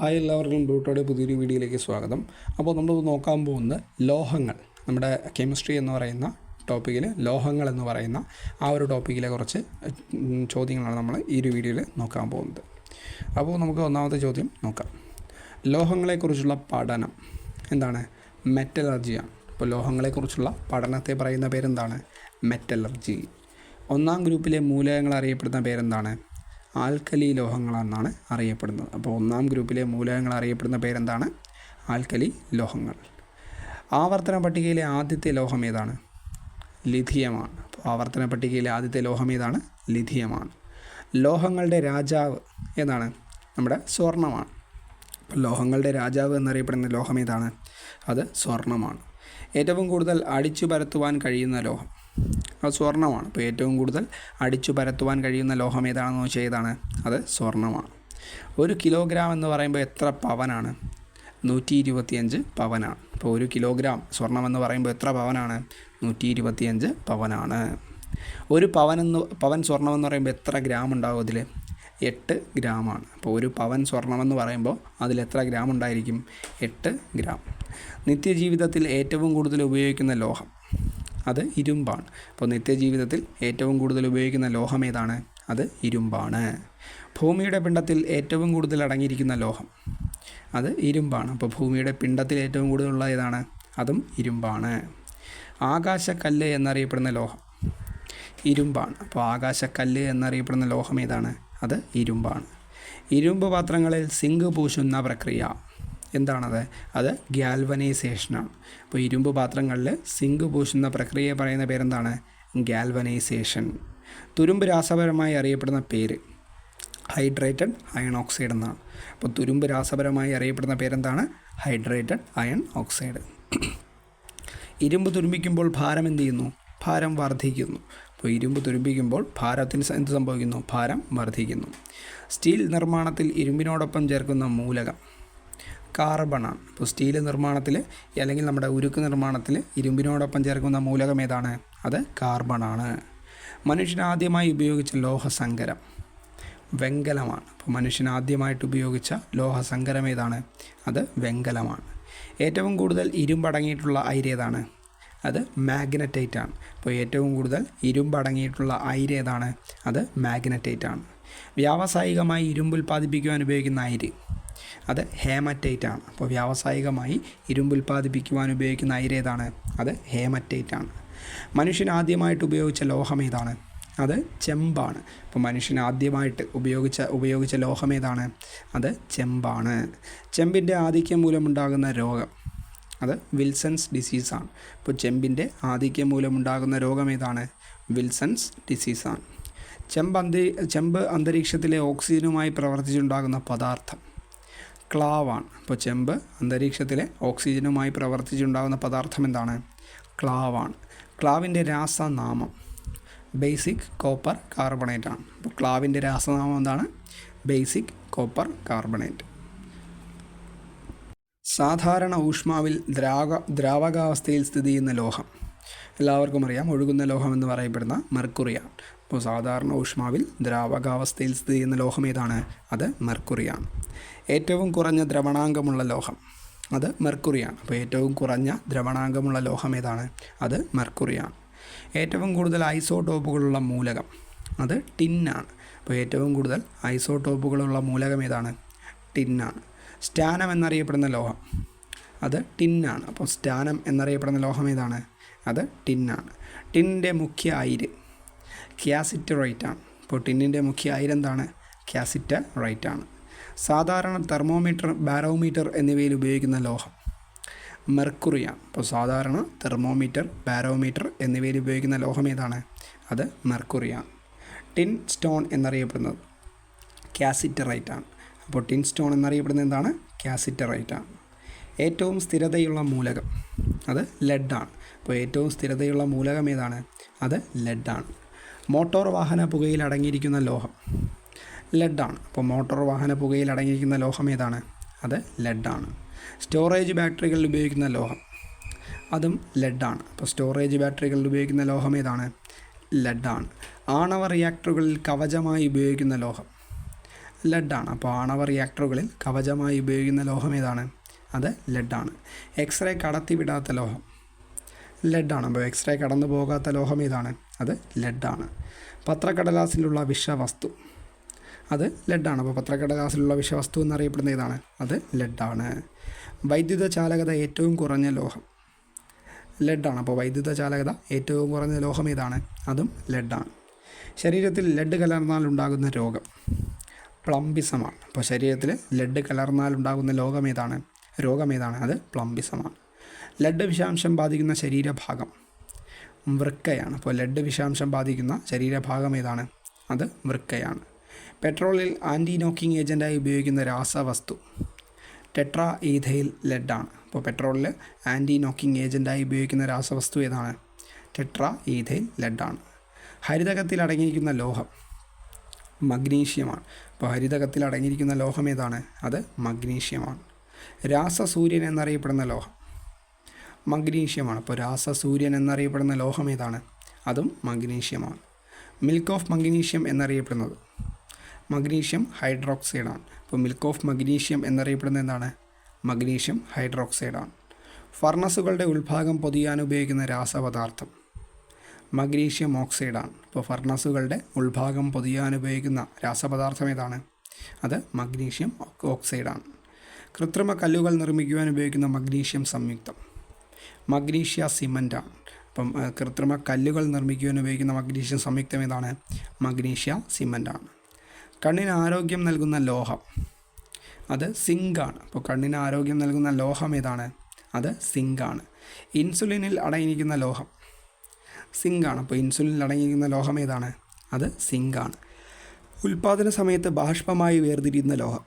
Hi എല്ലാവർക്കും ബ്രൂട്ടോയുടെ പുതിയൊരു വീഡിയോയിലേക്ക് സ്വാഗതം. അപ്പോൾ നമ്മൾ നോക്കാൻ പോകുന്ന ലോഹങ്ങൾ നമ്മുടെ കെമിസ്ട്രി എന്ന് പറയുന്ന ടോപ്പിക്കിൽ ലോഹങ്ങൾ എന്ന് പറയുന്ന ആ ഒരു ടോപ്പിക്കിലെ കുറച്ച് ചോദ്യങ്ങളാണ് നമ്മൾ ഈ ഒരു വീഡിയോയിൽ നോക്കാൻ പോകുന്നത്. അപ്പോൾ നമുക്ക് ഒന്നാമത്തെ ചോദ്യം നോക്കാം. ലോഹങ്ങളെക്കുറിച്ചുള്ള പഠനം എന്താണ്? മെറ്റലർജിയാണ് അപ്പോൾ ലോഹങ്ങളെക്കുറിച്ചുള്ള പഠനത്തെ പറയുന്ന പേരെന്താണ്? മെറ്റലർജി. ഒന്നാം ഗ്രൂപ്പിലെ മൂലകങ്ങൾ അറിയപ്പെടുന്ന പേരെന്താണ്? ആൽക്കലി ലോഹങ്ങളെന്നാണ് അറിയപ്പെടുന്നത്. അപ്പോൾ ഒന്നാം ഗ്രൂപ്പിലെ മൂലകങ്ങൾ അറിയപ്പെടുന്ന പേരെന്താണ്? ആൽക്കലി ലോഹങ്ങൾ. ആവർത്തന പട്ടികയിലെ ആദ്യത്തെ ലോഹം ഏതാണ്? ലിഥിയമാണ്. അപ്പോൾ ആവർത്തന പട്ടികയിലെ ആദ്യത്തെ ലോഹം ഏതാണ്? ലിഥിയമാണ്. ലോഹങ്ങളുടെ രാജാവ് ഏതാണ്? നമ്മുടെ സ്വർണമാണ് അപ്പോൾ ലോഹങ്ങളുടെ രാജാവ് എന്നറിയപ്പെടുന്ന ലോഹം ഏതാണ്? അത് സ്വർണമാണ് ഏറ്റവും കൂടുതൽ അടിച്ചു പരത്തുവാൻ കഴിയുന്ന ലോഹം. സ്വർണമാണ് അപ്പോൾ ഏറ്റവും കൂടുതൽ അടിച്ചു പരത്തുവാൻ കഴിയുന്ന ലോഹം ഏതാണെന്ന് വെച്ചാൽ ഏതാണ് അത് സ്വർണമാണ് ഒരു കിലോഗ്രാം എന്ന് പറയുമ്പോൾ എത്ര പവനാണ്? നൂറ്റി ഇരുപത്തിയഞ്ച് പവനാണ്. അപ്പോൾ ഒരു കിലോഗ്രാം സ്വർണം എന്ന് പറയുമ്പോൾ എത്ര പവനാണ്? നൂറ്റി ഇരുപത്തിയഞ്ച് പവനാണ്. ഒരു പവൻ എന്ന് പവൻ സ്വർണം എന്ന് പറയുമ്പോൾ എത്ര ഗ്രാം ഉണ്ടാവും അതിൽ? എട്ട് ഗ്രാമാണ്. അപ്പോൾ ഒരു പവൻ സ്വർണമെന്ന് പറയുമ്പോൾ അതിൽ എത്ര ഗ്രാം ഉണ്ടായിരിക്കും? എട്ട് ഗ്രാം. നിത്യജീവിതത്തിൽ ഏറ്റവും കൂടുതൽ ഉപയോഗിക്കുന്ന ലോഹം അത് ഇരുമ്പാണ്. അപ്പോൾ നിത്യജീവിതത്തിൽ ഏറ്റവും കൂടുതൽ ഉപയോഗിക്കുന്ന ലോഹം ഏതാണ്? അത് ഇരുമ്പാണ്. ഭൂമിയുടെ പിണ്ടത്തിൽ ഏറ്റവും കൂടുതൽ അടങ്ങിയിരിക്കുന്ന ലോഹം അത് ഇരുമ്പാണ്. അപ്പോൾ ഭൂമിയുടെ പിണ്ടത്തിൽ ഏറ്റവും കൂടുതലുള്ള ഏതാണ്? അതും ഇരുമ്പാണ്. ആകാശക്കല്ല് എന്നറിയപ്പെടുന്ന ലോഹം ഇരുമ്പാണ്. അപ്പോൾ ആകാശക്കല്ല് എന്നറിയപ്പെടുന്ന ലോഹം ഏതാണ്? അത് ഇരുമ്പാണ്. ഇരുമ്പ് പാത്രങ്ങളിൽ സിങ്ക് പൂശുന്ന പ്രക്രിയ എന്താണത്? അത് ഗ്യാൽവനൈസേഷനാണ് അപ്പോൾ ഇരുമ്പ് പാത്രങ്ങളിൽ സിങ്ക് പൂശുന്ന പ്രക്രിയയെ പറയുന്ന പേരെന്താണ്? ഗ്യാൽവനൈസേഷൻ തുരുമ്പ് രാസപരമായി അറിയപ്പെടുന്ന പേര് ഹൈഡ്രേറ്റഡ് അയൺ ഓക്സൈഡ് എന്നാണ്. അപ്പോൾ തുരുമ്പ് രാസപരമായി അറിയപ്പെടുന്ന പേരെന്താണ്? Hydrated iron oxide. ഇരുമ്പ് തുരുമ്പിക്കുമ്പോൾ ഭാരം എന്ത് ചെയ്യുന്നു? ഭാരം വർദ്ധിക്കുന്നു. അപ്പോൾ ഇരുമ്പ് തുരുമ്പിക്കുമ്പോൾ ഭാരത്തിന് എന്ത് സംഭവിക്കുന്നു? ഭാരം വർദ്ധിക്കുന്നു. സ്റ്റീൽ നിർമ്മാണത്തിൽ ഇരുമ്പിനോടൊപ്പം ചേർക്കുന്ന മൂലകം. കാർബണാണ് ഇപ്പോൾ സ്റ്റീൽ നിർമ്മാണത്തിൽ അല്ലെങ്കിൽ നമ്മുടെ ഉരുക്ക് നിർമ്മാണത്തിൽ ഇരുമ്പിനോടൊപ്പം ചേർക്കുന്ന മൂലകം ഏതാണ്? അത് കാർബണാണ്. മനുഷ്യൻ ആദ്യമായി ഉപയോഗിച്ച ലോഹസങ്കരം വെങ്കലമാണ്. അപ്പോൾ മനുഷ്യൻ ആദ്യമായിട്ട് ഉപയോഗിച്ച ലോഹസങ്കരം ഏതാണ്? അത് വെങ്കലമാണ്. ഏറ്റവും കൂടുതൽ ഇരുമ്പടങ്ങിയിട്ടുള്ള അയിര് ഏതാണ്? അത് മാഗ്നറ്റൈറ്റ് ആണ് അപ്പോൾ ഏറ്റവും കൂടുതൽ ഇരുമ്പടങ്ങിയിട്ടുള്ള അയിര് ഏതാണ്? അത് മാഗ്നറ്റൈറ്റ് ആണ് വ്യാവസായികമായി ഇരുമ്പ് ഉൽപ്പാദിപ്പിക്കുവാൻ ഉപയോഗിക്കുന്ന അയിര് അത് ഹേമറ്റൈറ്റ് ആണ് അപ്പോൾ വ്യാവസായികമായി ഇരുമ്പ് ഉൽപ്പാദിപ്പിക്കുവാൻ ഉപയോഗിക്കുന്ന അയിരേതാണ് അത് ഹേമറ്റൈറ്റ് ആണ് മനുഷ്യൻ ആദ്യമായിട്ട് ഉപയോഗിച്ച ലോഹം ഏതാണ്? അത് ചെമ്പാണ്. അപ്പോൾ മനുഷ്യൻ ആദ്യമായിട്ട് ഉപയോഗിച്ച ഉപയോഗിച്ച ലോഹം ഏതാണ്? അത് ചെമ്പാണ്. ചെമ്പിന്റെ ആധിക്യം മൂലമുണ്ടാകുന്ന രോഗം അത് വിൽസൺസ് ഡിസീസാണ്. അപ്പോൾ ചെമ്പിന്റെ ആധിക്യം മൂലമുണ്ടാകുന്ന രോഗം ഏതാണ്? വിൽസൺസ് ഡിസീസാണ്. ചെമ്പ് അന്തരീ ചെമ്പ് അന്തരീക്ഷത്തിലെ ഓക്സിജനുമായി പ്രവർത്തിച്ചുണ്ടാകുന്ന പദാർത്ഥം ക്ലാവാണ്. അപ്പോൾ ചെമ്പ് അന്തരീക്ഷത്തിലെ ഓക്സിജനുമായി പ്രവർത്തിച്ചുണ്ടാകുന്ന പദാർത്ഥം എന്താണ്? ക്ലാവാണ്. ക്ലാവിന്റെ രാസനാമം ബേസിക് കോപ്പർ കാർബണേറ്റ് ആണ്. അപ്പോൾ ക്ലാവിന്റെ രാസനാമം എന്താണ്? Basic copper carbonate. സാധാരണ ഊഷ്മാവിൽ ദ്രാവക ദ്രാവകാവസ്ഥയിൽ സ്ഥിതി ചെയ്യുന്ന ലോഹം. എല്ലാവർക്കും അറിയാം ഒഴുകുന്ന ലോഹം എന്ന് പറയപ്പെടുന്ന മെർക്കുറിയാണ്. അപ്പോൾ സാധാരണ ഊഷ്മാവിൽ ദ്രാവകാവസ്ഥയിൽ സ്ഥിതി ചെയ്യുന്ന ലോഹം ഏതാണ്? അത് മെർക്കുറിയാണ്. ഏറ്റവും കുറഞ്ഞ ദ്രവണാങ്കമുള്ള ലോഹം അത് മെർക്കുറിയാണ്. അപ്പോൾ ഏറ്റവും കുറഞ്ഞ ദ്രവണാങ്കമുള്ള ലോഹം ഏതാണ്? അത് മെർക്കുറിയാണ്. ഏറ്റവും കൂടുതൽ ഐസോടോപ്പുകളുള്ള മൂലകം അത് ടിന്നാണ്. അപ്പോൾ ഏറ്റവും കൂടുതൽ ഐസോടോപ്പുകളുള്ള മൂലകം ഏതാണ്? ടിന്നാണ്. സ്റ്റാനം എന്നറിയപ്പെടുന്ന ലോഹം അത് ടിന്നാണ്. അപ്പോൾ സ്റ്റാനം എന്നറിയപ്പെടുന്ന ലോഹം ഏതാണ്? അത് ടിന്നാണ്. ടിന്നിന്റെ മുഖ്യ അയിര് ക്യാസിറ്ററൈറ്റ് ആണ് അപ്പോൾ ടിന്നിന്റെ മുഖ്യ അയിര് എന്താണ്? ക്യാസിറ്ററൈറ്റ് ആണ് സാധാരണ തെർമോമീറ്റർ ബാരോമീറ്റർ എന്നിവയിൽ ഉപയോഗിക്കുന്ന ലോഹം മെർക്കുറിയാണ് അപ്പോൾ സാധാരണ തെർമോമീറ്റർ ബാരോമീറ്റർ എന്നിവയിൽ ഉപയോഗിക്കുന്ന ലോഹം ഏതാണ്? അത് മെർക്കുറിയാണ് ടിൻ സ്റ്റോൺ എന്നറിയപ്പെടുന്നത് ആണ് അപ്പോൾ ടിൻ സ്റ്റോൺ എന്നറിയപ്പെടുന്നത് എന്താണ്? കാസിറ്ററൈറ്റ് ആണ് ഏറ്റവും സ്ഥിരതയുള്ള മൂലകം അത് ലെഡാണ് അപ്പോൾ ഏറ്റവും സ്ഥിരതയുള്ള മൂലകം ഏതാണ്? അത് ലെഡാണ് മോട്ടോർ വാഹന പുകയിൽ അടങ്ങിയിരിക്കുന്ന ലോഹം. ലെഡാണ്. അപ്പോൾ മോട്ടോർ വാഹന പുകയിൽ അടങ്ങിയിരിക്കുന്ന ലോഹം ഏതാണ്? അത് ലെഡാണ്. സ്റ്റോറേജ് ബാറ്ററികളിൽ ഉപയോഗിക്കുന്ന ലോഹം. അതും ലെഡാണ്. അപ്പോൾ സ്റ്റോറേജ് ബാറ്ററികളിൽ ഉപയോഗിക്കുന്ന ലോഹം ഏതാണ്? ലെഡാണ്. ആണവ റിയാക്ടറുകളിൽ കവചമായി ഉപയോഗിക്കുന്ന ലോഹം. ലെഡാണ്. അപ്പോൾ ആണവ റിയാക്ടറുകളിൽ കവചമായി ഉപയോഗിക്കുന്ന ലോഹം ഏതാണ്? അത് ലെഡാണ്. എക്സ്റേ കടത്തിവിടാത്ത ലോഹം. ലെഡാണ്. അപ്പോൾ എക്സ്റേ കടന്നു പോകാത്ത ലോഹം ഏതാണ്? അത് ലെഡാണ്. പത്രക്കടലാസിലുള്ള വിഷവസ്തു. അത് ലെഡാണ്. അപ്പോൾ പത്രക്കടലാസിലുള്ള വിഷവസ്തു എന്നറിയപ്പെടുന്ന ഏതാണ്? അത് ലെഡാണ്. വൈദ്യുത ചാലകത ഏറ്റവും കുറഞ്ഞ ലോഹം. ലെഡാണ്. അപ്പോൾ വൈദ്യുത ചാലകത ഏറ്റവും കുറഞ്ഞ ലോഹം ഏതാണ്? അതും ലെഡാണ്. ശരീരത്തിൽ ലെഡ് കലർന്നാൽ ഉണ്ടാകുന്ന രോഗം പ്ലംബിസമാണ്. അപ്പോൾ ശരീരത്തിൽ ലെഡ് കലർന്നാൽ ഉണ്ടാകുന്ന ലോകം ഏതാണ്? രോഗം ഏതാണ്? അത് പ്ലംബിസമാണ്. ലെഡ് വിഷാംശം ബാധിക്കുന്ന ശരീരഭാഗം. വൃക്കയാണ്. അപ്പോൾ ലെഡ് വിഷാംശം ബാധിക്കുന്ന ശരീരഭാഗം ഏതാണ്? അത് വൃക്കയാണ്. പെട്രോളിൽ ആന്റി നോക്കിംഗ് ഏജന്റായി ഉപയോഗിക്കുന്ന രാസവസ്തു ടെട്രാ ഈഥൈൽ ലെഡാണ് അപ്പോൾ പെട്രോളിൽ ആന്റി നോക്കിംഗ് ഏജന്റായി ഉപയോഗിക്കുന്ന രാസവസ്തു ഏതാണ്? ടെട്രാ ഈഥൈൽ ലെഡാണ് ഹരിതകത്തിൽ അടങ്ങിയിരിക്കുന്ന ലോഹം മഗ്നീഷ്യമാണ്. അപ്പോൾ ഹരിതകത്തിൽ അടങ്ങിയിരിക്കുന്ന ലോഹം ഏതാണ്? അത് മഗ്നീഷ്യമാണ്. രാസസൂര്യൻ എന്നറിയപ്പെടുന്ന ലോഹം. മഗ്നീഷ്യമാണ്. അപ്പോൾ രാസസൂര്യൻ എന്നറിയപ്പെടുന്ന ലോഹം ഏതാണ്? അതും മഗ്നീഷ്യമാണ്. മിൽക്ക് ഓഫ് മഗ്നീഷ്യം എന്നറിയപ്പെടുന്നത്. മഗ്നീഷ്യം ഹൈഡ്രോക്സൈഡാണ്. അപ്പോൾ മിൽക്ക് ഓഫ് മഗ്നീഷ്യം എന്നറിയപ്പെടുന്നത് എന്താണ്? മഗ്നീഷ്യം ഹൈഡ്രോക്സൈഡാണ്. ഫർണസുകളുടെ ഉൾഭാഗം പൊതിയാൻ ഉപയോഗിക്കുന്ന രാസപദാർത്ഥം മഗ്നീഷ്യം ഓക്സൈഡാണ്. അപ്പോൾ ഫർണസുകളുടെ ഉൾഭാഗം പൊതിയാൻ ഉപയോഗിക്കുന്ന രാസപദാർത്ഥം ഏതാണ്? അത് മഗ്നീഷ്യം ഓക്സൈഡാണ്. കൃത്രിമ കല്ലുകൾ നിർമ്മിക്കുവാൻ ഉപയോഗിക്കുന്ന മഗ്നീഷ്യം സംയുക്തം. മഗ്നീഷ്യ സിമന്റാണ് അപ്പം കൃത്രിമ കല്ലുകൾ നിർമ്മിക്കുവാൻ ഉപയോഗിക്കുന്ന മഗ്നീഷ്യം സംയുക്തം ഏതാണ്? മഗ്നീഷ്യ സിമന്റാണ് കണ്ണിന് ആരോഗ്യം നൽകുന്ന ലോഹം. അത് സിങ്കാണ്. അപ്പോൾ കണ്ണിന് ആരോഗ്യം നൽകുന്ന ലോഹം ഏതാണ്? അത് സിങ്കാണ്. ഇൻസുലിനിൽ അടങ്ങിയിരിക്കുന്ന ലോഹം സിങ്കാണ്. അപ്പോൾ ഇൻസുലിനിൽ അടങ്ങിയിരിക്കുന്ന ലോഹം ഏതാണ്? അത് സിങ്കാണ്. ഉൽപാദന സമയത്ത് ബാഷ്പമായി വേർതിരിയുന്ന ലോഹം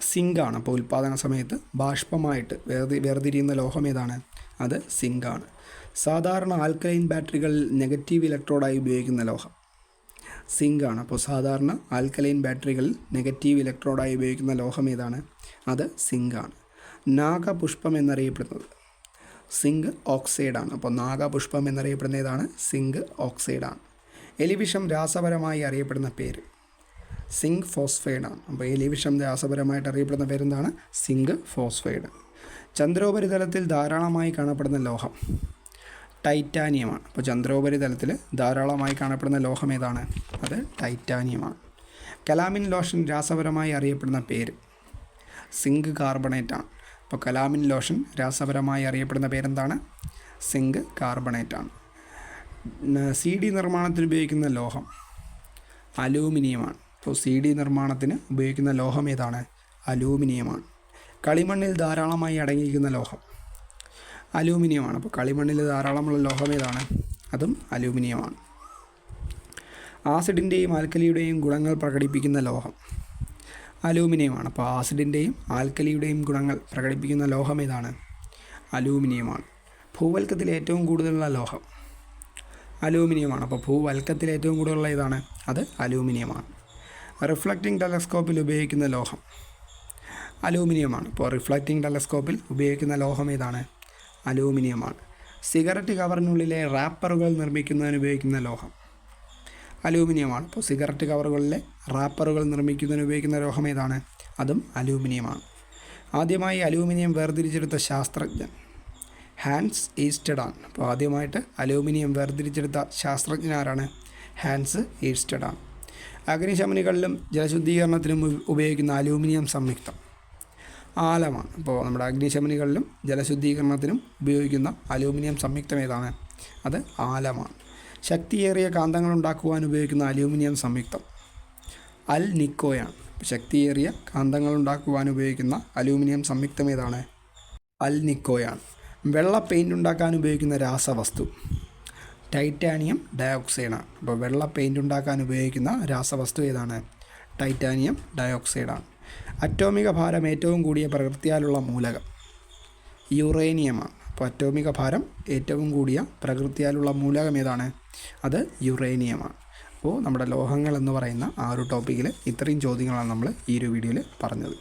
സിങ്കാണ്. അപ്പോൾ ഉൽപാദന സമയത്ത് ബാഷ്പമായിട്ട് വേർതി വേർതിരിയുന്ന ലോഹം ഏതാണ്? അത് സിങ്കാണ്. സാധാരണ ആൽക്കലൈൻ ബാറ്ററികളിൽ നെഗറ്റീവ് ഇലക്ട്രോഡായി ഉപയോഗിക്കുന്ന ലോഹം. സിങ്കാണ്. അപ്പോൾ സാധാരണ ആൽക്കലൈൻ ബാറ്ററികളിൽ നെഗറ്റീവ് ഇലക്ട്രോഡായി ഉപയോഗിക്കുന്ന ലോഹം ഏതാണ്? അത് സിങ്കാണ്. നാഗപുഷ്പം എന്നറിയപ്പെടുന്നത്. സിങ്ക് ഓക്സൈഡാണ്. അപ്പോൾ നാഗപുഷ്പം എന്നറിയപ്പെടുന്ന ഏതാണ്? സിങ്ക് ഓക്സൈഡാണ്. എലിവിഷം രാസപരമായി അറിയപ്പെടുന്ന പേര് സിങ്ക് ഫോസ്ഫൈഡാണ്. അപ്പോൾ എലിവിഷം രാസപരമായിട്ട് അറിയപ്പെടുന്ന പേരെന്താണ്? Zinc phosphide. ചന്ദ്രോപരിതലത്തിൽ ധാരാളമായി കാണപ്പെടുന്ന ലോഹം. ടൈറ്റാനിയമാണ്. അപ്പോൾ ചന്ദ്രോപരിതലത്തിൽ ധാരാളമായി കാണപ്പെടുന്ന ലോഹം ഏതാണ്? അത് ടൈറ്റാനിയമാണ്. കലാമിൻ ലോഷൻ രാസപരമായി അറിയപ്പെടുന്ന പേര് സിങ്ക് കാർബണേറ്റാണ്. അപ്പോൾ കലാമിൻ ലോഷൻ രാസപരമായി അറിയപ്പെടുന്ന പേരെന്താണ്? സിങ്ക് കാർബണേറ്റാണ്. സി ഡി നിർമ്മാണത്തിന് ഉപയോഗിക്കുന്ന ലോഹം അലൂമിനിയമാണ്. അപ്പോൾ സി ഡി നിർമ്മാണത്തിന് ഉപയോഗിക്കുന്ന ലോഹം ഏതാണ്? അലൂമിനിയമാണ്. കളിമണ്ണിൽ ധാരാളമായി അടങ്ങിയിരിക്കുന്ന ലോഹം. അലൂമിനിയമാണ്. അപ്പോൾ കളിമണ്ണിൽ ധാരാളമുള്ള ലോഹം ഏതാണ്? അതും അലൂമിനിയമാണ്. ആസിഡിന്റെയും ആൽക്കലിയുടെയും ഗുണങ്ങൾ പ്രകടിപ്പിക്കുന്ന ലോഹം അലൂമിനിയമാണ്. അപ്പോൾ ആസിഡിന്റെയും ആൽക്കലിയുടെയും ഗുണങ്ങൾ പ്രകടിപ്പിക്കുന്ന ലോഹം ഏതാണ്? അലൂമിനിയമാണ്. ഭൂവൽക്കത്തിൽ ഏറ്റവും കൂടുതലുള്ള ലോഹം അലൂമിനിയമാണ്. അപ്പോൾ ഭൂവൽക്കത്തിൽ ഏറ്റവും കൂടുതലുള്ള ഏതാണ്? അത് അലൂമിനിയമാണ്. റിഫ്ലക്റ്റിംഗ് ടെലസ്കോപ്പിൽ ഉപയോഗിക്കുന്ന ലോഹം അലൂമിനിയമാണ്. ഇപ്പോൾ റിഫ്ലക്റ്റിംഗ് ടെലസ്കോപ്പിൽ ഉപയോഗിക്കുന്ന ലോഹം ഏതാണ്? അലൂമിനിയമാണ്. സിഗരറ്റ് കവറിനുള്ളിലെ റാപ്പറുകൾ നിർമ്മിക്കുന്നതിന് ഉപയോഗിക്കുന്ന ലോഹം. അലൂമിനിയമാണ്. ഇപ്പോൾ സിഗരറ്റ് കവറുകളിലെ റാപ്പറുകൾ നിർമ്മിക്കുന്നതിന് ഉപയോഗിക്കുന്ന ലോഹം ഏതാണ്? അതും അലൂമിനിയമാണ്. ആദ്യമായി അലൂമിനിയം വേർതിരിച്ചെടുത്ത ശാസ്ത്രജ്ഞൻ ഹാൻസ് ഈസ്റ്റഡ് ആണ് അപ്പോൾ ആദ്യമായിട്ട് അലൂമിനിയം വേർതിരിച്ചെടുത്ത ശാസ്ത്രജ്ഞൻ ആരാണ്? ഹാൻസ് ഈസ്റ്റഡ് ആണ് അഗ്നിശമനികളിലും ജലശുദ്ധീകരണത്തിലും ഉപയോഗിക്കുന്ന അലൂമിനിയം സംയുക്തം. ആലമാണ്. അപ്പോൾ നമ്മുടെ അഗ്നിശമനികളിലും ജലശുദ്ധീകരണത്തിനും ഉപയോഗിക്കുന്ന അലൂമിനിയം സംയുക്തം ഏതാണ്? അത് ആലമാണ്. ശക്തിയേറിയ കാന്തങ്ങൾ ഉണ്ടാക്കുവാൻ ഉപയോഗിക്കുന്ന അലൂമിനിയം സംയുക്തം അൽ നിക്കോയാണ്. ശക്തിയേറിയ കാന്തങ്ങൾ ഉണ്ടാക്കുവാൻ ഉപയോഗിക്കുന്ന അലൂമിനിയം സംയുക്തം ഏതാണ്? അൽ നിക്കോയാണ്. വെള്ള പെയിന്റ് ഉണ്ടാക്കാൻ ഉപയോഗിക്കുന്ന രാസവസ്തു ടൈറ്റാനിയം ഡയോക്സൈഡാണ്. അപ്പോൾ വെള്ള പെയിന്റ് ഉണ്ടാക്കാൻ ഉപയോഗിക്കുന്ന രാസവസ്തു ഏതാണ്? ടൈറ്റാനിയം ഡയോക്സൈഡാണ്. അറ്റോമിക ഭാരം ഏറ്റവും കൂടിയ പ്രകൃതിയാലുള്ള മൂലകം യുറേനിയമാണ് അപ്പോൾ അറ്റോമിക ഭാരം ഏറ്റവും കൂടിയ പ്രകൃതിയാലുള്ള മൂലകം ഏതാണ്? അത് യുറേനിയമാണ് അപ്പോൾ നമ്മുടെ ലോഹങ്ങൾ എന്ന് പറയുന്ന ആ ഒരു ടോപ്പിക്കിൽ ഇത്രയും ചോദ്യങ്ങളാണ് നമ്മൾ ഈ ഒരു വീഡിയോയിൽ പറഞ്ഞത്.